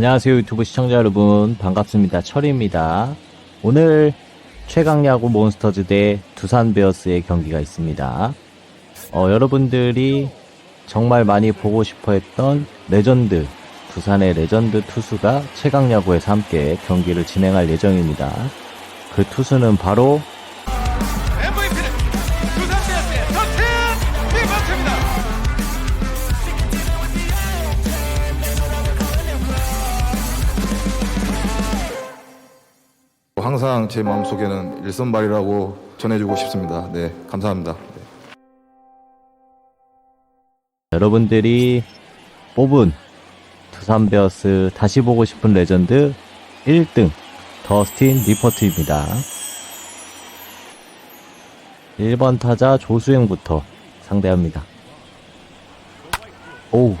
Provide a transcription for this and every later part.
안녕하세요 유튜브 시청자 여러분. 반갑습니다. 철입니다. 오늘 최강야구 몬스터즈 대 두산 베어스의 경기가 있습니다. 어, 여러분들이 정말 많이 보고 싶어 했던 레전드 두산의 레전드 투수가 최강야구에서 함께 경기를 진행할 예정입니다. 그 투수는 바로 항상 제 마음속에는 일선발이라고 전해주고 싶습니다. 네, 감사합니다. 네. 여러분들이 뽑은 두산 베어스 다시 보고 싶은 레전드 1등 더스틴 리퍼트입니다. 1번 타자 조수행부터 상대합니다. 오.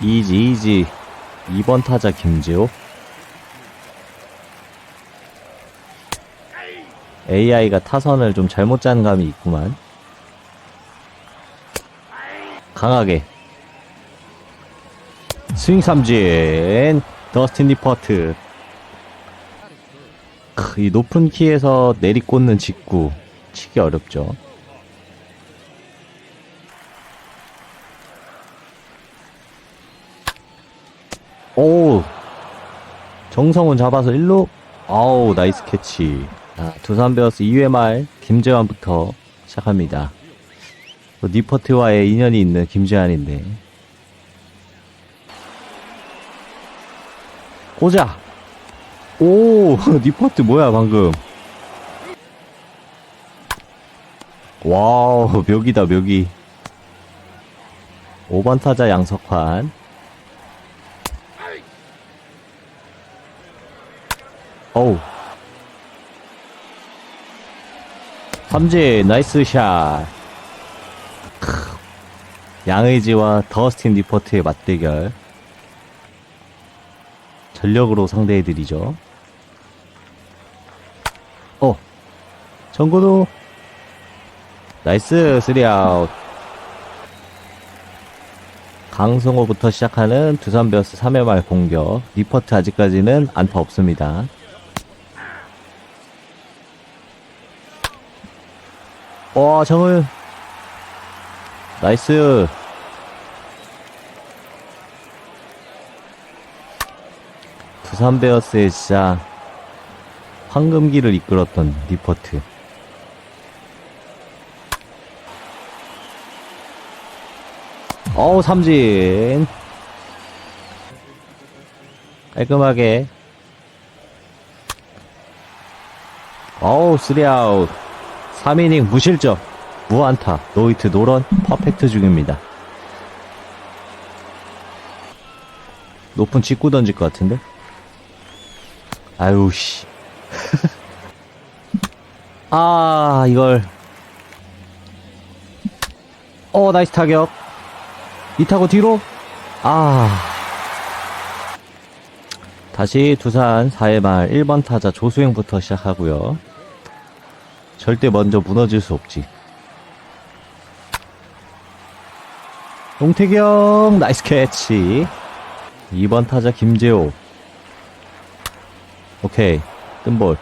이지 이지 2번 타자 김지호 AI가 타선을 좀 잘못 짠 감이 있구만. 강하게. 스윙 삼진. 더스틴 리퍼트. 크, 이 높은 키에서 내리꽂는 직구. 치기 어렵죠. 오! 정성훈 잡아서 1루. 아우, 나이스 캐치. 자, 두산 베어스 2회 말 김재환부터 시작합니다. 또 니퍼트와의 인연이 있는 김재환인데. 꽂아! 오! 니퍼트 뭐야, 방금. 와우, 묘기다, 묘기. 5번 타자 양석환. 어우. 삼진, 나이스 샷. 크. 양의지와 더스틴 리퍼트의 맞대결. 전력으로 상대해드리죠. 어. 정구도. 나이스, 쓰리아웃. 강승호부터 시작하는 두산 베어스 3회 말 공격. 리퍼트 아직까지는 안타 없습니다. 와, 정을. 나이스. 두산 베어스의 진짜 황금기를 이끌었던 리퍼트. 어우, 삼진. 깔끔하게. 어우, 쓰리아웃. 3이닝 무실점, 무안타, 노이트, 노런, 퍼펙트 중입니다. 높은 직구 던질 것 같은데? 아유, 씨. 아, 이걸. 어, 나이스 타격. 이 타고 뒤로. 아. 다시 두산 4회 말 1번 타자 조수행부터 시작하고요. 절대 먼저 무너질 수 없지. 동태경 나이스 캐치. 2번 타자 김재호. 오케이. 뜬볼.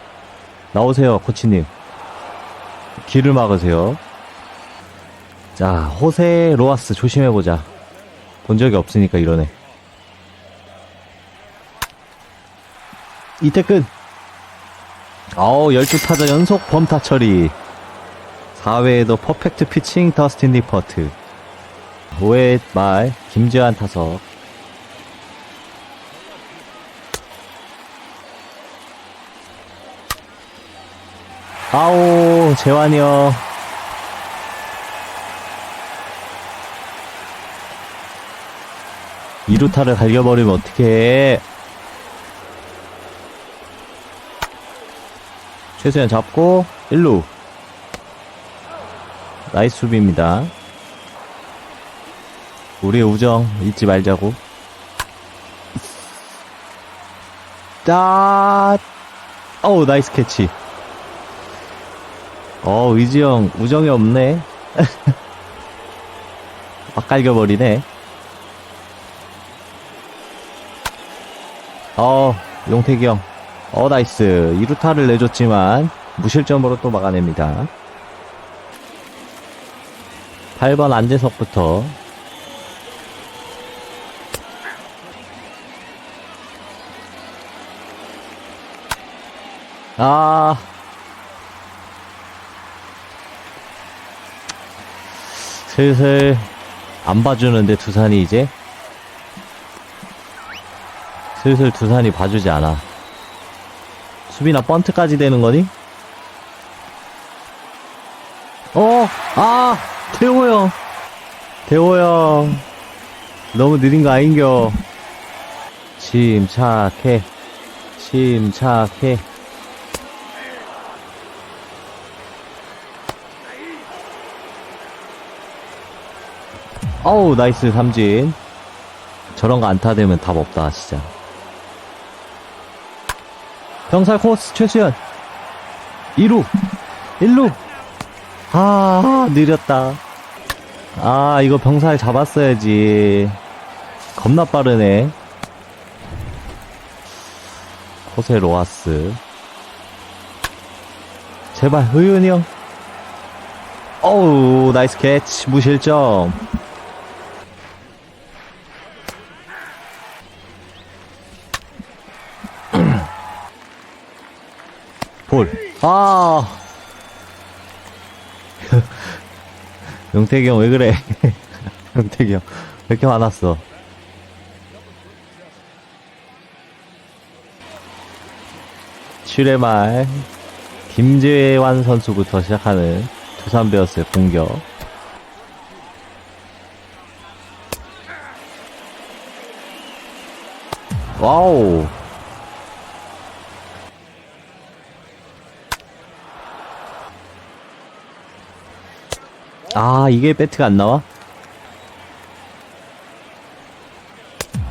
나오세요, 코치님. 길을 막으세요. 자, 호세 로아스 조심해보자. 본 적이 없으니까 이러네. 이태근. 아우 12타자 연속 범타 처리. 4회에도 퍼펙트 피칭 더스틴 리퍼트. 5회 말 김재환 타석. 아오 재환이요. 이루타를 갈겨버리면 어떡해 최소연 잡고 일루. 나이스 수비입니다. 우리의 우정 잊지 말자고. 짜 어우 나이스 캐치. 어 의지형 우정이 없네. 막 깔겨버리네. 어 용태기 형. 어, 나이스. 2루타를 내줬지만, 무실점으로 또 막아냅니다. 8번 안재석부터. 아. 슬슬 안 봐주는데 두산이 이제 슬슬 두산이 봐주지 않아. 수비나 번트까지 되는 거니? 어, 아, 태호 형. 태호 형. 너무 느린 거 아닌겨. 침착해. 침착해. 어우, 나이스 삼진. 저런 거 안타되면 답 없다, 진짜. 병살 코스 최수연. 2루. 1루. 아 느렸다. 아 이거 병살 잡았어야지. 겁나 빠르네. 코세 로하스. 제발 의윤이 형. 어우 나이스 캐치. 무실점 볼. 아. 영택이 형 왜 그래? 영택이 형. 왜 이렇게 화났어? 칠회말 김재환 선수부터 시작하는 두산 베어스의 공격. 와우. 아, 이게 배트가 안 나와?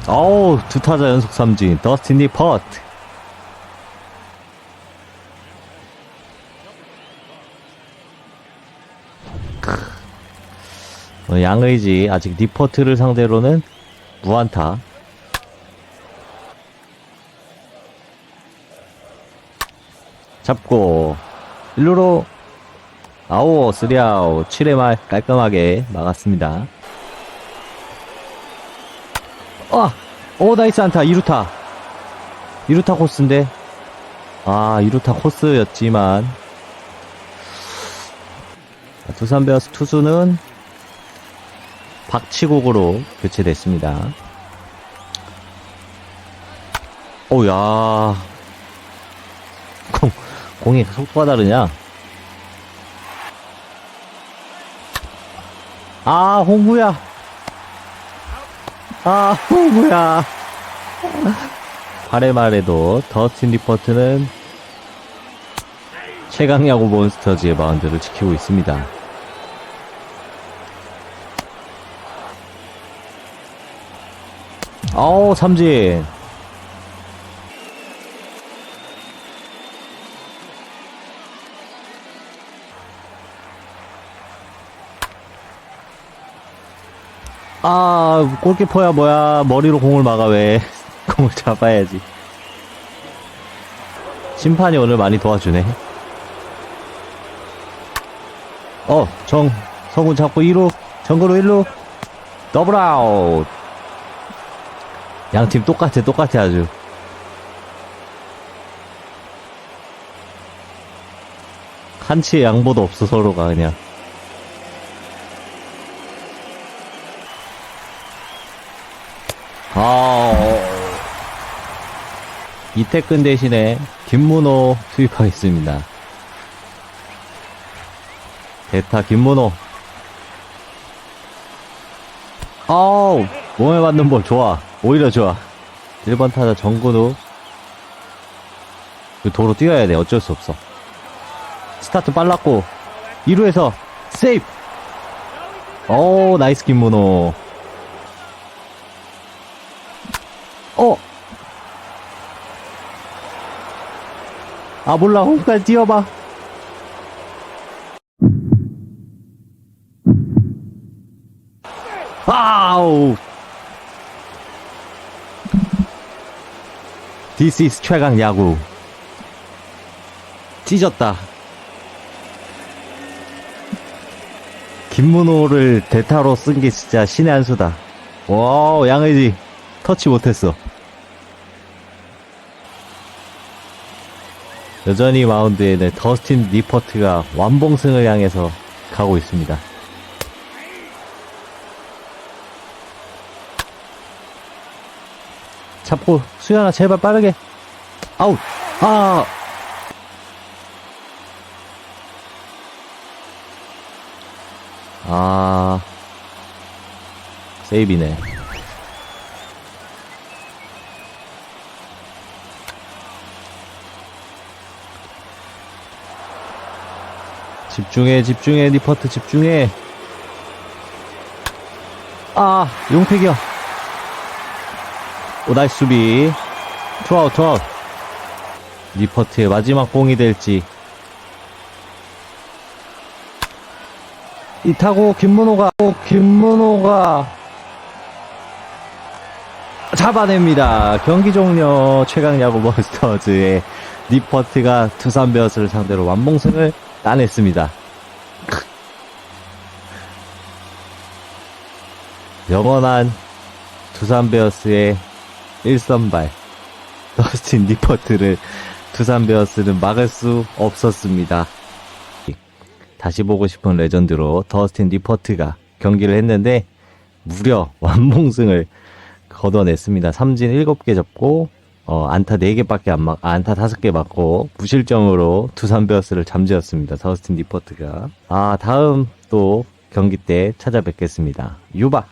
어우, 두 타자 연속 삼진. 더스틴 리퍼트. 어, 양의지, 아직 리퍼트를 상대로는 무안타. 잡고, 일루로 아오, 쓰리아우, 7회 말 깔끔하게 막았습니다. 아! 오, 나이스 안타, 2루타. 2루타 코스인데. 아, 2루타 코스였지만. 두산 베어스 투수는 박치국으로 교체됐습니다. 오야. 공, 공이 속도가 다르냐? 아, 홍구야. 아, 홍구야. 8회 말에도 더스틴 리퍼트는 최강 야구 몬스터즈의 마운드를 지키고 있습니다. 어우, 삼진. 아, 골키퍼야 뭐야. 머리로 공을 막아 왜. 공을 잡아야지. 심판이 오늘 많이 도와주네. 어, 정, 성훈 잡고 2루, 정거로 1루, 더블 아웃. 양팀 똑같아, 똑같아 아주. 한치의 양보도 없어, 서로가 그냥. 아, 어. 이태근 대신에 김문호 투입하겠습니다. 대타 김문호. 아우, 몸에 맞는 볼 좋아. 오히려 좋아. 1번 타자 정근우. 그 도로 뛰어야 돼. 어쩔 수 없어. 스타트 빨랐고, 2루에서 세이프! 오, 나이스 김문호. 어! 아, 몰라. 홈까지 뛰어봐. 아우! This is 최강 야구. 찢었다. 김문호를 대타로 쓴 게 진짜 신의 한 수다. 와, 양의지 터치 못했어. 여전히 마운드에는 더스틴 리퍼트가 완봉승을 향해서 가고 있습니다. 잡고 수연아 제발 빠르게 아웃 아 아, 세이비네. 집중해, 집중해, 리퍼트 집중해. 아, 용택이야. 오, 나이스 수비. 투아웃, 투아웃. 리퍼트의 마지막 공이 될지. 이 타고 김문호가, 오, 김문호가 잡아냅니다. 경기 종료 최강 야구 몬스터즈의 리퍼트가 두산 베어스를 상대로 완봉승을 따냈습니다. 영원한 두산 베어스의 1선발 더스틴 리퍼트를 두산 베어스는 막을 수 없었습니다. 다시 보고 싶은 레전드로 더스틴 리퍼트가 경기를 했는데 무려 완봉승을 거둬냈습니다. 삼진 7개 접고 어, 안타 4개밖에 안 막, 안타 5개 맞고, 무실점으로 두산 베어스를 잠재웠습니다. 서스틴 리포트가. 아, 다음 또 경기 때 찾아뵙겠습니다. 유바!